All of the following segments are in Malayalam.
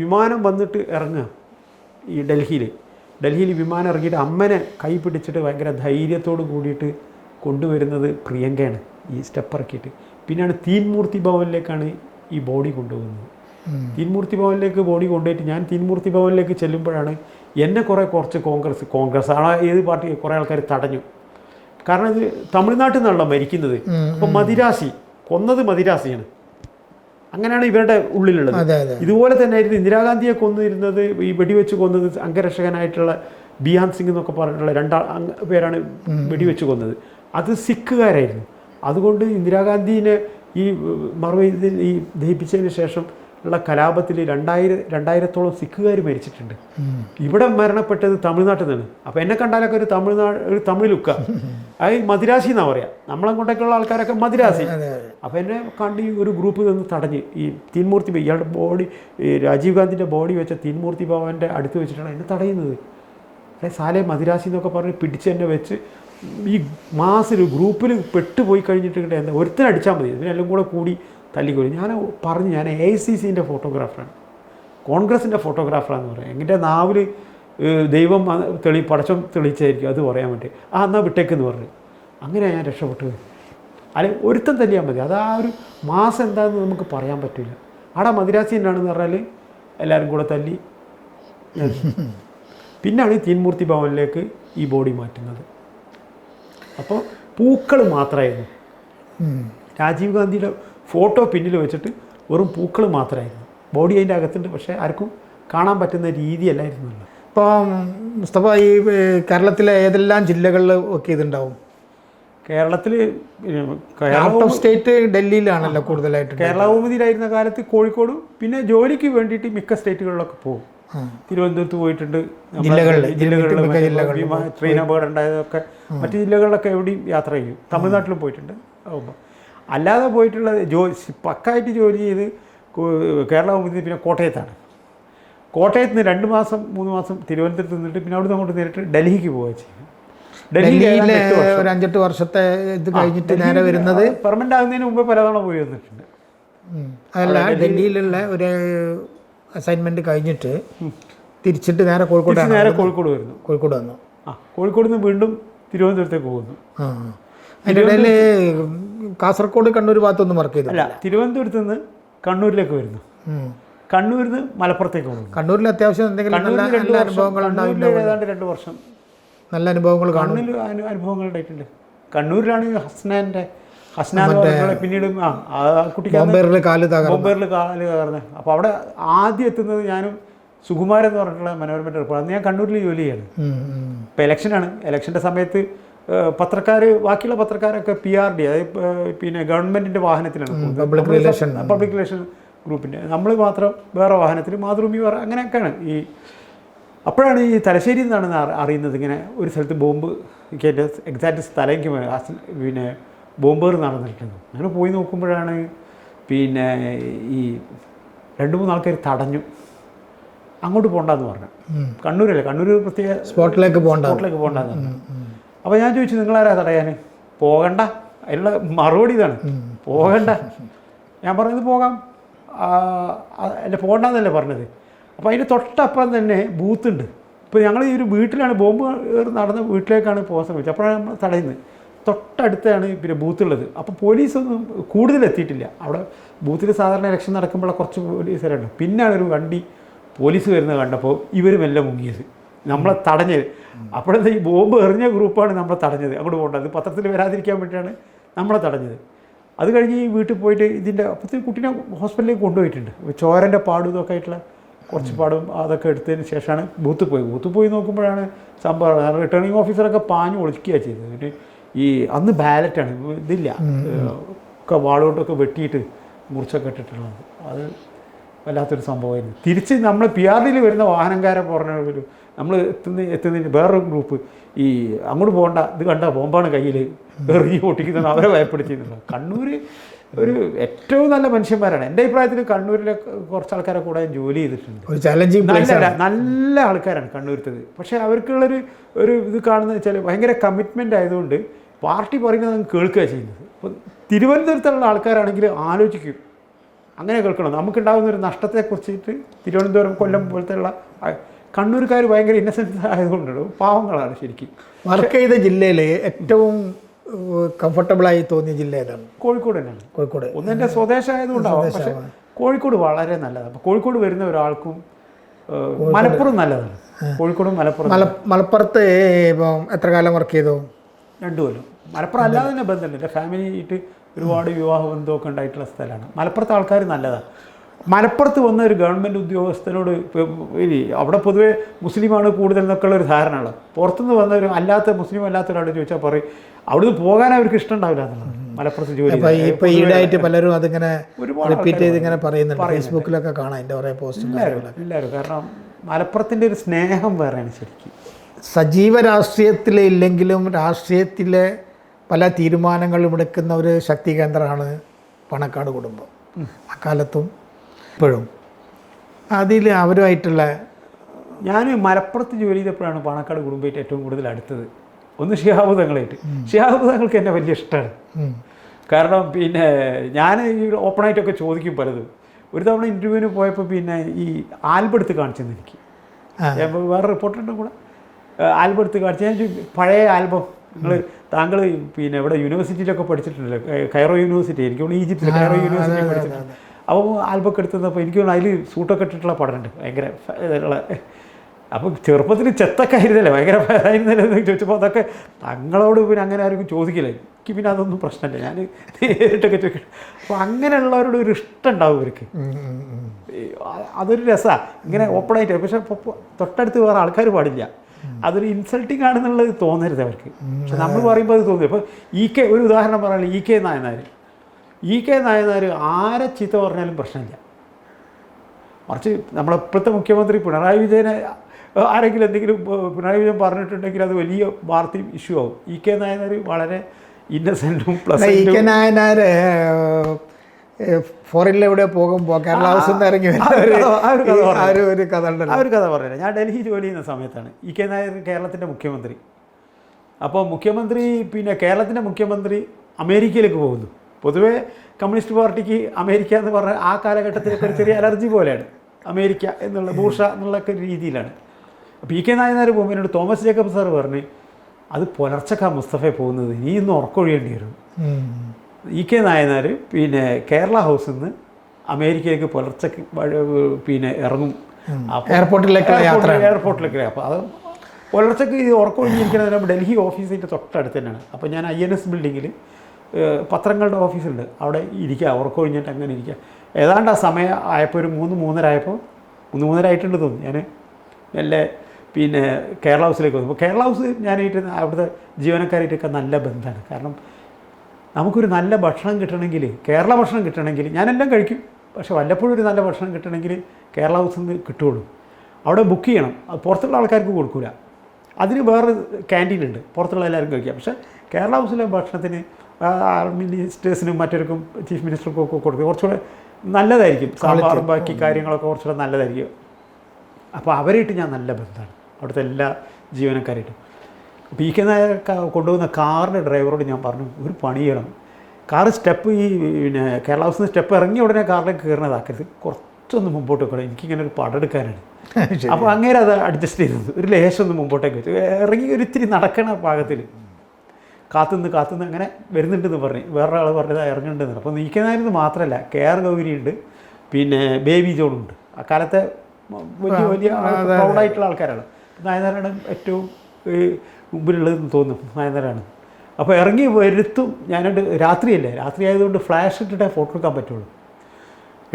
വിമാനം വന്നിട്ട് ഇറങ്ങുക ഈ ഡൽഹിയിൽ ഡൽഹിയിൽ വിമാനം ഇറങ്ങിയിട്ട് അമ്മനെ കൈ പിടിച്ചിട്ട് ഭയങ്കര ധൈര്യത്തോട് കൂടിയിട്ട് കൊണ്ടുവരുന്നത് പ്രിയങ്കയാണ്. ഈ സ്റ്റെപ്പ് ഇറക്കിയിട്ട്. പിന്നെയാണ് തീൻമൂർത്തി ഭവനിലേക്കാണ് ഈ ബോഡി കൊണ്ടുപോകുന്നത്. തീൻമൂർത്തി ഭവനിലേക്ക് ബോഡി കൊണ്ടുപോയിട്ട് ഞാൻ തീൻമൂർത്തി ഭവനിലേക്ക് ചെല്ലുമ്പോഴാണ് എന്നെ കുറേ കുറച്ച് കോൺഗ്രസ് കോൺഗ്രസ് ആ ഏത് പാർട്ടി കുറേ ആൾക്കാർ തടഞ്ഞു. കാരണം ഇത് തമിഴ്നാട്ടിൽ നിന്നാണല്ലോ മരിക്കുന്നത്. അപ്പോൾ മദിരാശി കൊന്നത് മദിരാസിയാണ് അങ്ങനെയാണ് ഇവരുടെ ഉള്ളിലുള്ളത്. ഇതുപോലെ തന്നെ ആയിരുന്നു ഇന്ദിരാഗാന്ധിയെ കൊന്നിരുന്നത് ഈ വെടിവെച്ച് കൊന്നത് അംഗരക്ഷകനായിട്ടുള്ള ബിയാൻ സിംഗ് എന്നൊക്കെ പറഞ്ഞിട്ടുള്ള രണ്ടാ അംഗ- പേരാണ് വെടിവെച്ച് കൊന്നത്. അത് സിഖുകാരായിരുന്നു. അതുകൊണ്ട് ഇന്ദിരാഗാന്ധിനെ ഈ മറുപടി ഈ ദഹിപ്പിച്ചതിന് ശേഷം ഉള്ള കലാപത്തിൽ രണ്ടായിരം രണ്ടായിരത്തോളം സിഖുകാർ മരിച്ചിട്ടുണ്ട്. ഇവിടെ മരണപ്പെട്ടത് തമിഴ്നാട്ടിൽ നിന്നാണ് അപ്പോൾ എന്നെ കണ്ടാലൊക്കെ ഒരു തമിഴ്നാട് ഒരു തമിഴ് ലുക്ക അത് മദിരാശി എന്നാ നമ്മളെ നമ്മളങ്ങോട്ടേക്കുള്ള ആൾക്കാരൊക്കെ മദിരാശി അതെ അതെ. അപ്പോൾ എന്നെ കണ്ട് ഈ ഒരു ഗ്രൂപ്പിൽ നിന്ന് തടഞ്ഞ്. ഈ തീൻമൂർത്തി ഇയാളുടെ ബോഡി രാജീവ് ഗാന്ധിന്റെ ബോഡി വെച്ച തീൻമൂർത്തി ഭവന്റെ അടുത്ത് വെച്ചിട്ടാണ് എന്നെ തടയുന്നത്. അല്ലെ സാലെ മദിരാശി എന്നൊക്കെ പറഞ്ഞ് പിടിച്ച് എന്നെ വെച്ച് ഈ മാസിൽ ഗ്രൂപ്പിൽ പെട്ടുപോയി കഴിഞ്ഞിട്ട് എന്നെ എന്താ ഒരുത്തനടിച്ചാൽ മതി. ഇതിനെല്ലാം കൂടെ കൂടി തല്ലിക്കൊല്ലി. ഞാൻ പറഞ്ഞു ഞാൻ എ ഐ സി സിന്റെ ഫോട്ടോഗ്രാഫറാണ് കോൺഗ്രസിന്റെ ഫോട്ടോഗ്രാഫറാന്ന് പറയാം. എന്റെ നാവിൽ ദൈവം തെളി പടച്ചം തെളിയിച്ചായിരിക്കും അത് പറയാൻ വേണ്ടി. ആ എന്നാൽ വിട്ടേക്കെന്ന് പറഞ്ഞു. അങ്ങനെ ഞാൻ രക്ഷപ്പെട്ടു. അല്ലെ ഒരുത്തൻ തല്ലിയാൽ മതി. അത് ആ ഒരു മാസം എന്താണെന്ന് നമുക്ക് പറയാൻ പറ്റില്ല. ആടെ മദിരാസി എന്നാണെന്ന് പറഞ്ഞാൽ എല്ലാവരും കൂടെ തല്ലി. പിന്നാണ് ഈ തീൻമൂർത്തി ഭവനിലേക്ക് ഈ ബോഡി മാറ്റുന്നത്. അപ്പോൾ പൂക്കൾ മാത്രമായിരുന്നു. രാജീവ് ഗാന്ധിയുടെ ഫോട്ടോ പിന്നിൽ വെച്ചിട്ട് വെറും പൂക്കൾ മാത്രമായിരുന്നു. ബോഡി അതിന്റെ അകത്തുണ്ട്. പക്ഷേ ആർക്കും കാണാൻ പറ്റുന്ന രീതിയല്ലായിരുന്നല്ലോ ഇപ്പം മുസ്തഫ ഈ കേരളത്തിലെ ഏതെല്ലാം ജില്ലകളിൽ ഒക്കെ ഇതുണ്ടാവും കേരളത്തിൽ ഔട്ട് ഓഫ് സ്റ്റേറ്റ് ഡൽഹിയിലാണല്ലോ കൂടുതലായിട്ട് കേരള ഭൂമിതിയിലായിരുന്ന കാലത്ത് കോഴിക്കോട് പിന്നെ ജോലിക്ക് വേണ്ടിയിട്ട് മിക്ക സ്റ്റേറ്റുകളിലൊക്കെ പോകും. തിരുവനന്തപുരത്ത് പോയിട്ടുണ്ട്. ജില്ലകളിൽ, ട്രെയിൻ അപകടം ഉണ്ടായതൊക്കെ മറ്റു ജില്ലകളിലൊക്കെ എവിടെയും യാത്ര ചെയ്യും. തമിഴ്നാട്ടിലും പോയിട്ടുണ്ട്. ആവുമ്പോൾ അല്ലാതെ പോയിട്ടുള്ള ജോലി പക്കായിട്ട് ജോലി ചെയ്ത് കേരള ഭൂമി പിന്നെ കോട്ടയത്താണ്. കോട്ടയത്ത് നിന്ന് രണ്ട് മാസം മൂന്ന് മാസം തിരുവനന്തപുരത്ത് നിന്നിട്ട് പിന്നെ അവിടുന്ന് അങ്ങോട്ട് നേരിട്ട് ഡൽഹിക്ക് പോവുക ചെയ്യും. ഡൽഹിയിലെ ഒരു അഞ്ചെട്ട് വർഷത്തെ ഇത് കഴിഞ്ഞിട്ട് നേരെ വരുന്നത് പെർമനന്റ് ആകുന്നതിന് മുമ്പ് പലതവണ പോയി വന്നിട്ടുണ്ട്. അതല്ല ഡൽഹിയിലുള്ള ഒരു അസൈൻമെന്റ് കഴിഞ്ഞിട്ട് തിരിച്ചിട്ട് നേരെ കോഴിക്കോട് നേരെ കോഴിക്കോട് വരുന്നു. കോഴിക്കോട് വന്നു. ആ കോഴിക്കോട് നിന്ന് വീണ്ടും തിരുവനന്തപുരത്തേക്ക് പോകുന്നു. ഇടയിൽ കാസർഗോഡ് കണ്ണൂർ ഭാഗത്തൊന്നും വർക്ക് ചെയ്തു അല്ല തിരുവനന്തപുരത്ത് നിന്ന് കണ്ണൂരിലേക്ക് വരുന്നു. കണ്ണൂരിൽ നിന്ന് മലപ്പുറത്തേക്ക് പോകുന്നു. കണ്ണൂരിൽ അത്യാവശ്യം എന്തെങ്കിലും നല്ല നല്ല അനുഭവങ്ങൾ ഉണ്ടാവില്ല ഏതാണ്ട് രണ്ട് വർഷം. നല്ല അനുഭവങ്ങൾ കാണുന്നു അനുഭവങ്ങൾ ഉണ്ടായിട്ടുണ്ട്. കണ്ണൂരിലാണ് ഹസ്നാന്റെ ഹസ്നാൻ പിന്നീട് ആ കുട്ടിക്ക് ബോംബേറിൽ കാൽ തകർന്നു. കാൽ അപ്പോൾ അവിടെ ആദ്യം എത്തുന്നത് ഞാനും സുകുമാരൻ എന്ന് പറഞ്ഞിട്ടുള്ള മനോരമ റിപ്പോർട്ട് അന്ന് ഞാൻ കണ്ണൂരിൽ ജോലി ചെയ്യാണ്. ഇപ്പോൾ ഇലക്ഷനാണ് ഇലക്ഷന്റെ സമയത്ത് പത്രക്കാർ ബാക്കിയുള്ള പത്രക്കാരൊക്കെ പി ആർ ഡി അതായത് പിന്നെ ഗവൺമെന്റിന്റെ വാഹനത്തിലാണ് പബ്ലിക് റിലേഷൻ പബ്ലിക് റിലേഷൻ ഗ്രൂപ്പിന്റെ നമ്മൾ മാത്രം വേറെ വാഹനത്തിൽ മാതൃഭൂമി വേറെ അങ്ങനെയൊക്കെയാണ്. ഈ അപ്പോഴാണ് ഈ തലശ്ശേരി എന്നാണ് അറിയുന്നത്. ഇങ്ങനെ ഒരു സ്ഥലത്ത് ബോംബ് എന്റെ എക്സാക്റ്റ് സ്ഥലം പിന്നെ ബോംബേർ നടന്നിട്ടുണ്ട് അങ്ങനെ പോയി നോക്കുമ്പോഴാണ് പിന്നെ ഈ രണ്ട് മൂന്ന് ആൾക്കാർ തടഞ്ഞു. അങ്ങോട്ട് പോകണ്ടെന്ന് പറഞ്ഞു. കണ്ണൂരല്ലേ? കണ്ണൂർ പ്രത്യേക സ്പോട്ടിലേക്ക് പോകണ്ട സ്പോട്ടിലേക്ക് പോകണ്ടെന്ന് പറഞ്ഞു. അപ്പോൾ ഞാൻ ചോദിച്ചു നിങ്ങളാരാ തടയാൻ പോകണ്ട. അതിനുള്ള മറുപടി ഇതാണ്. പോകണ്ട. ഞാൻ പറഞ്ഞത് പോകാം. അല്ല പോകണ്ടെന്നല്ലേ പറഞ്ഞത്. അപ്പോൾ അതിന്റെ തൊട്ടപ്പുറം തന്നെ ബൂത്ത് ഉണ്ട് ഇപ്പോൾ ഞങ്ങൾ ഈ ഒരു വീട്ടിലാണ് ബോംബ് നടന്ന വീട്ടിലേക്കാണ് പോകാൻ ശ്രമിച്ചത്. അപ്പോഴാണ് നമ്മൾ തടയുന്നത്. തൊട്ടടുത്താണ് പിന്നെ ബൂത്തുള്ളത്. അപ്പോൾ പോലീസൊന്നും കൂടുതൽ എത്തിയിട്ടില്ല അവിടെ ബൂത്തിൽ സാധാരണ ഇലക്ഷൻ നടക്കുമ്പോൾ കുറച്ച് പോലീസുകാരുണ്ട്. പിന്നാണ് ഒരു വണ്ടി പോലീസ് വരുന്നത് കണ്ടപ്പോൾ ഇവർ മെല്ലെ മുങ്ങിയത്. നമ്മളെ തടഞ്ഞത് അപ്പോഴത്തെ ഈ ബോംബ് എറിഞ്ഞ ഗ്രൂപ്പാണ് നമ്മളെ തടഞ്ഞത്. അങ്ങോട്ട് പോകേണ്ടത് പത്രത്തിൽ വരാതിരിക്കാൻ വേണ്ടിയിട്ടാണ് നമ്മളെ തടഞ്ഞത്. അത് കഴിഞ്ഞ് ഈ വീട്ടിൽ പോയിട്ട് ഇതിന്റെ അപ്പോഴത്തെ കുട്ടീനെ ഹോസ്പിറ്റലിലേക്ക് കൊണ്ടുപോയിട്ടുണ്ട്. ചോരന്റെ പാടും ഇതൊക്കെ ആയിട്ടുള്ള കുറച്ച് പാടും അതൊക്കെ എടുത്തതിന് ശേഷമാണ് ബൂത്ത് പോയി ബൂത്ത് പോയി നോക്കുമ്പോഴാണ് സംഭവം റിട്ടേണിംഗ് ഓഫീസറൊക്കെ പാഞ്ഞു ഒളിക്കുകയാണ് ചെയ്തത്. പിന്നെ ഈ അന്ന് ബാലറ്റാണ്. ഇതില്ല. ഒക്കെ വാളുകൊണ്ടൊക്കെ വെട്ടിയിട്ട് മുറിച്ചൊക്കെ ഇട്ടിട്ടുള്ളത്. അത് വല്ലാത്തൊരു സംഭവമായിരുന്നു. തിരിച്ച് നമ്മൾ പി ആർ ഡിയിൽ വരുന്ന വാഹനക്കാരെ പറഞ്ഞ നമ്മൾ എത്തുന്ന എത്തുന്നതിന് വേറൊരു ഗ്രൂപ്പ് ഈ അങ്ങോട്ട് പോകണ്ട ഇത് കണ്ട ബോംബാണ് കയ്യിൽ എറിഞ്ഞ് പൊട്ടിക്കുന്നത് അവരെ ഭയപ്പെടുത്തിയിരുന്നു കണ്ണൂർ ഒരു ഏറ്റവും നല്ല മനുഷ്യന്മാരാണ്. എന്റെ അഭിപ്രായത്തിൽ കണ്ണൂരിലെ കുറച്ച് ആൾക്കാരെ കൂടെ ഞാൻ ജോലി ചെയ്തിട്ടുണ്ട്. നല്ല നല്ല ആൾക്കാരാണ് കണ്ണൂരത്തത്. പക്ഷേ അവർക്കുള്ളൊരു ഒരു ഇത് കാണുന്നത് വെച്ചാൽ ഭയങ്കര കമ്മിറ്റ്മെന്റ് ആയതുകൊണ്ട് പാർട്ടി പറയുന്നത് അങ്ങ് കേൾക്കുക ചെയ്യുന്നത്. അപ്പോൾ തിരുവനന്തപുരത്തുള്ള ആൾക്കാരാണെങ്കിൽ ആലോചിക്കും. അങ്ങനെ കേൾക്കണം. നമുക്കുണ്ടാകുന്ന ഒരു നഷ്ടത്തെക്കുറിച്ചിട്ട് തിരുവനന്തപുരം കൊല്ലം പോലത്തെയുള്ള കണ്ണൂർക്കാർ ഭയങ്കര ഇന്നസെൻസ് ആയതുകൊണ്ടാണ് പാവങ്ങളാണ് ശരിക്കും. വർക്ക് ചെയ്ത ജില്ലയിലെ ഏറ്റവും കംഫർട്ടബിളായി തോന്നിയ ജില്ല ഏതാണ്? കോഴിക്കോട് തന്നെയാണ് കോഴിക്കോട്. ഒന്ന് എന്റെ സ്വദേശമായതുകൊണ്ടാവും. പക്ഷെ കോഴിക്കോട് വളരെ നല്ലതാണ്. അപ്പോൾ കോഴിക്കോട് വരുന്ന ഒരാൾക്കും മലപ്പുറം നല്ലതാണ്. കോഴിക്കോടും മലപ്പുറം മല മലപ്പുറത്ത് ഇപ്പം എത്ര കാലം വർക്ക് ചെയ്തു? രണ്ടു കൊല്ലം. മലപ്പുറം അല്ലാതെ തന്നെ ബന്ധമുണ്ട് എന്റെ ഫാമിലി ആയിട്ട് ഒരുപാട് വിവാഹ ബന്ധമൊക്കെ ഉണ്ടായിട്ടുള്ള സ്ഥലമാണ്. മലപ്പുറത്തെ ആൾക്കാർ നല്ലതാണ് മലപ്പുറത്ത് വന്ന ഒരു ഗവൺമെന്റ് ഉദ്യോഗസ്ഥനോട് ഇനി അവിടെ പൊതുവേ മുസ്ലിമാണ് കൂടുതൽ എന്നൊക്കെയുള്ള ഒരു ധാരണയാണ് പുറത്തുനിന്ന് വന്ന ഒരു അല്ലാത്ത മുസ്ലിം അല്ലാത്ത ഒരാൾ ചോദിച്ചാൽ പറയും അവിടുന്ന് പോകാൻ അവർക്ക് ഇഷ്ടം ഉണ്ടാവില്ല എന്നുള്ളത്. മലപ്പുറത്ത് ജോലി ഇപ്പോൾ. ഈടായിട്ട് പലരും അതിങ്ങനെ റിപ്പീറ്റ് ചെയ്ത് ഇങ്ങനെ പറയുന്നുണ്ട്. ഫേസ്ബുക്കിലൊക്കെ കാണാം എന്റെ കുറേ പോസ്റ്റ് എല്ലാവരും കാരണം മലപ്പുറത്തിന്റെ ഒരു സ്നേഹം വേറെയാണ് ശരിക്കും. സജീവ രാഷ്ട്രീയത്തിലെ ഇല്ലെങ്കിലും രാഷ്ട്രീയത്തിലെ പല തീരുമാനങ്ങളും എടുക്കുന്ന ഒരു ശക്തി കേന്ദ്രമാണ് പണക്കാട് കുടുംബം. അക്കാലത്തും ഇപ്പോഴും. അതിൽ അവരുമായിട്ടുള്ള ഞാൻ മലപ്പുറത്ത് ജോലി ചെയ്തപ്പോഴാണ് പാണക്കാട് കുടുംബമായിട്ട് ഏറ്റവും കൂടുതൽ അടുത്തത്. ഒന്ന് ഷിഹാബ് തങ്ങളായിട്ട് തങ്ങൾക്ക് എന്നെ വലിയ ഇഷ്ടമാണ്. കാരണം പിന്നെ ഞാൻ ഈ ഓപ്പണായിട്ടൊക്കെ ചോദിക്കും പലതും. ഒരു തവണ ഇന്റർവ്യൂവിന് പോയപ്പോൾ പിന്നെ ഈ ആൽബെടുത്ത് കാണിച്ചെന്ന് എനിക്ക്. വേറെ റിപ്പോർട്ടറിന്റെ കൂടെ? ആൽബം എടുത്ത് കാണിച്ചു. ഞാൻ പഴയ ആൽബം നിങ്ങൾ താങ്കൾ പിന്നെ ഇവിടെ യൂണിവേഴ്സിറ്റിയിലൊക്കെ പഠിച്ചിട്ടുണ്ടല്ലോ. കയറോ കൈറോ യൂണിവേഴ്സിറ്റി? എനിക്ക് തോന്നുന്നു ഈജിപ്തിൽ കൈറോ യൂണിവേഴ്സിറ്റി പഠിച്ചിട്ടുണ്ട് അപ്പോൾ ആൽബൊക്കെ എടുത്തപ്പോൾ എനിക്ക് തോന്നുന്നു അതിൽ സൂട്ടൊക്കെ ഇട്ടിട്ടുള്ള പഠനമുണ്ട്. ഭയങ്കര ഇതുള്ള. അപ്പോൾ ചെറുപ്പത്തിൽ ചെത്തൊക്കെ ആയിരുന്നല്ലേ? ഭയങ്കര ഫാനായിരുന്നല്ലേ എന്ന് ചോദിച്ചപ്പോൾ അതൊക്കെ തങ്ങളോട് പിന്നെ അങ്ങനെ ആരും ചോദിക്കില്ല. എനിക്ക് പിന്നെ അതൊന്നും പ്രശ്നമില്ല. ഞാൻ നേരിട്ടൊക്കെ ചോദിക്കും. അപ്പോൾ അങ്ങനെയുള്ളവരോട് ഒരു ഇഷ്ടം ഉണ്ടാവും ഇവർക്ക്. അതൊരു രസമാണ് ഇങ്ങനെ ഓപ്പണായിട്ട് പക്ഷെ തൊട്ടടുത്ത് വേറെ ആൾക്കാർ പാടില്ല. അതൊരു ഇൻസൾട്ടിങ് ആണെന്നുള്ളത് തോന്നരുത് അവർക്ക്. പക്ഷെ നമ്മൾ പറയുമ്പോൾ അത് തോന്നി അപ്പോൾ ഇ കെ ഒരു ഉദാഹരണം പറഞ്ഞാൽ E K Nayanar E K Nayanar ആരെ ചീത്ത പറഞ്ഞാലും പ്രശ്നമില്ല. മറിച്ച് നമ്മളെ ഇപ്പോഴത്തെ മുഖ്യമന്ത്രി പിണറായി വിജയനെ ആരെങ്കിലും എന്തെങ്കിലും പിണറായി വിജയൻ പറഞ്ഞിട്ടുണ്ടെങ്കിൽ അത് വലിയ വാർത്തയും ഇഷ്യൂ ആവും. ഇ കെ നായനാർ വളരെ ഇന്നസെന്റും plus E K K Nayanar ഫോറിനിലെവിടെ പോകുമ്പോൾ കേരള ഹൗസ് നിന്ന് ഇറങ്ങി ആ ഒരു കഥ- പറഞ്ഞു. ഉണ്ടല്ലോ. ആ ഒരു കഥ ഞാൻ ഡൽഹി ജോലി ചെയ്യുന്ന സമയത്താണ്. ഇ കെ നായർ കേരളത്തിന്റെ മുഖ്യമന്ത്രി. അപ്പോൾ മുഖ്യമന്ത്രി പിന്നെ കേരളത്തിന്റെ മുഖ്യമന്ത്രി അമേരിക്കയിലേക്ക് പോകുന്നു. പൊതുവേ കമ്മ്യൂണിസ്റ്റ് പാർട്ടിക്ക് അമേരിക്ക എന്ന് പറഞ്ഞ ആ കാലഘട്ടത്തിലൊക്കെ ഒരു ചെറിയ അലർജി പോലെയാണ്. അമേരിക്ക എന്നുള്ള ഭൂഷ എന്നുള്ള ഒരു രീതിയിലാണ്. അപ്പോൾ ഇ കെ നായനാർ പോകുമ്പോൾ തോമസ് ജേക്കബ് സാർ പറഞ്ഞ് അത് പുലർച്ചക്കാ മുസ്തഫയെ പോകുന്നത്. നീ ഇന്ന് ഉറക്കൊഴിയേണ്ടി വരും. ഇ കെ നായനാർ പിന്നെ കേരള ഹൗസിൽ നിന്ന് അമേരിക്കയിലേക്ക് പുലർച്ചെ പിന്നെ ഇറങ്ങും. എയർപോർട്ടിലേക്ക് എയർപോർട്ടിലേക്കുള്ള യാത്ര. എയർപോർട്ടിലേക്ക് അപ്പോൾ അത് പുലർച്ചയ്ക്ക് ഇത് ഉറക്കൊഴിഞ്ഞിരിക്കുന്നത് ഡൽഹി ഓഫീസിന്റെ തൊട്ടടുത്ത് തന്നെയാണ്. അപ്പോൾ ഞാൻ ഐ എൻ എസ് ബിൽഡിങ്ങിൽ പത്രങ്ങളുടെ ഓഫീസുണ്ട്. അവിടെ ഇരിക്കുക ഉറക്കൊഴിഞ്ഞിട്ട് അങ്ങനെ ഇരിക്കുക ഏതാണ്ട് ആ സമയം ആയപ്പോൾ ഒരു മൂന്ന് മൂന്നര ആയപ്പോൾ മൂന്ന് മൂന്നര ആയിട്ടുണ്ട് തോന്നുന്നു. ഞാൻ മെല്ലെ പിന്നെ കേരള ഹൗസിലേക്ക് വന്നു. അപ്പോൾ കേരള ഹൗസ് ഞാനായിട്ട് അവിടുത്തെ ജീവനക്കാരായിട്ടൊക്കെ നല്ല ബന്ധമാണ്. കാരണം നമുക്കൊരു നല്ല ഭക്ഷണം കിട്ടണമെങ്കിൽ കേരള ഭക്ഷണം കിട്ടണമെങ്കിൽ ഞാനെല്ലാം കഴിക്കും. പക്ഷേ വല്ലപ്പോഴും ഒരു നല്ല ഭക്ഷണം കിട്ടണമെങ്കിൽ കേരള ഹൗസിൽ നിന്ന് കിട്ടുകയുള്ളൂ. അവിടെ ബുക്ക് ചെയ്യണം. അത് പുറത്തുള്ള ആൾക്കാർക്ക് കൊടുക്കില്ല അതിന് വേറെ ക്യാന്റീൻ ഉണ്ട്. പുറത്തുള്ള എല്ലാവരും കഴിക്കാം. പക്ഷേ കേരള ഹൗസിലെ ഭക്ഷണത്തിന് മിനിസ്റ്റേഴ്സിനും മറ്റവർക്കും ചീഫ് മിനിസ്റ്റർക്കും ഒക്കെ കൊടുക്കും. കുറച്ചുകൂടെ നല്ലതായിരിക്കും. സാമ്പാറും ബാക്കി കാര്യങ്ങളൊക്കെ കുറച്ചുകൂടെ നല്ലതായിരിക്കും. അപ്പോൾ അവരായിട്ട് ഞാൻ നല്ല ബന്ധമാണ്. അവിടുത്തെ എല്ലാ ജീവനക്കാരായിട്ടും. അപ്പോൾ ഈ കെ നായർ ക- കൊണ്ടുവന്ന കാറിന്റെ ഡ്രൈവറോട് ഞാൻ പറഞ്ഞു ഒരു പണി ചെയ്യണം. കാറ് സ്റ്റെപ്പ് ഈ പിന്നെ കേരള ഹൗസിൽ നിന്ന് സ്റ്റെപ്പ് ഇറങ്ങി ഉടനെ കാറിലേക്ക് കയറുന്നതാക്കരുത് കുറച്ചൊന്ന് മുമ്പോട്ട് വെക്കണം എനിക്കിങ്ങനെ ഒരു പടം എടുക്കാനാണ്. അപ്പോൾ അങ്ങനെ അത് അഡ്ജസ്റ്റ് ചെയ്തത് ഒരു ലേശം ഒന്ന് മുമ്പോട്ടേക്ക് വെച്ചു. ഇറങ്ങി ഒരു ഇത്തിരി നടക്കണ പാകത്തിൽ കാത്തുനിന്ന് കാത്തുനിന്ന് അങ്ങനെ വരുന്നുണ്ടെന്ന് പറഞ്ഞു. വേറൊരാൾ പറഞ്ഞത് ഇറങ്ങുന്നുണ്ടെന്ന് അപ്പോൾ നീക്കനായിരുന്നു മാത്രമല്ല കെ ആർ ഗൗരി ഉണ്ട് പിന്നെ ബേബി ജോണുണ്ട്. അക്കാലത്തെ വലിയ വലിയ പ്രൗഡായിട്ടുള്ള ആൾക്കാരാണ്. നയനാരായണൻ ഏറ്റവും മുമ്പിലുള്ളതെന്ന് തോന്നും നയനാരാണ് അപ്പോൾ ഇറങ്ങി വരുത്തും ഞാനൊരു രാത്രിയല്ലേ രാത്രി ആയതുകൊണ്ട് ഫ്ലാഷ് ഇട്ടിട്ടേ ഫോട്ടോ എടുക്കാൻ പറ്റുള്ളൂ.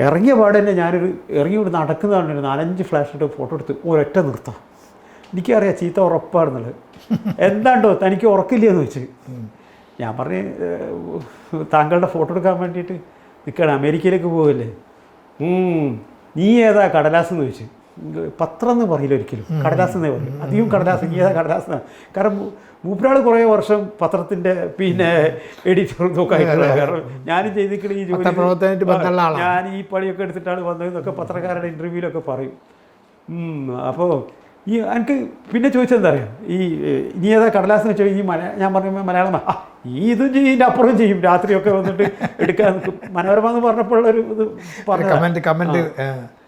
ഇറങ്ങിയ പാടെ തന്നെ ഞാനൊരു ഇറങ്ങി ഇവിടെ നടക്കുന്നതാണ് ഒരു നാലഞ്ച് ഫ്ലാഷ് ഇട്ട് ഫോട്ടോ എടുത്ത് ഒരൊറ്റ നിർത്താം. എനിക്കറിയാം ചീത്ത ഉറപ്പാണെന്നുള്ളത്. എന്താണ്ടോ തനിക്ക് ഉറക്കില്ലെന്ന് വെച്ച്. ഞാൻ പറഞ്ഞ് താങ്കളുടെ ഫോട്ടോ എടുക്കാൻ വേണ്ടിയിട്ട് നിൽക്കുകയാണ് അമേരിക്കയിലേക്ക് പോകല്ലേ നീ ഏതാ കടലാസ് എന്ന് ചോദിച്ചു. പത്രം എന്ന് പറയില്ല ഒരിക്കലും കടലാസ് എന്നേ പറയും അധികം കടലാസ് ഗീത കടലാസ്. കാരണം മൂപ്പരാൾ കുറേ വർഷം പത്രത്തിന്റെ പിന്നെ എഡിറ്ററും ഒക്കെ ആയിട്ടുള്ള കാരണം ഞാനും ചെയ്തിട്ട് ഈ ജോലി. ഞാൻ ഈ പണിയൊക്കെ എടുത്തിട്ടാണ് വന്നതെന്നൊക്കെ പത്രക്കാരുടെ ഇന്റർവ്യൂവിലൊക്കെ പറയും. അപ്പോൾ ഈ എനിക്ക് പിന്നെ ചോദിച്ചെന്താ അറിയാം? ഈ ഇനി ഏതാ കടലാസ് എന്ന് വെച്ചാൽ ഈ മല ഞാൻ പറഞ്ഞ മലയാളം ആ ഈ ഇതും ചെയ്യും ഇതിന്റെ അപ്പുറം ചെയ്യും. രാത്രിയൊക്കെ വന്നിട്ട് എടുക്കാൻ നിൽക്കും മനോരമ എന്ന് പറഞ്ഞപ്പോഴുള്ളൊരു ഇത് പറഞ്ഞു കമന്റ് കമന്റ്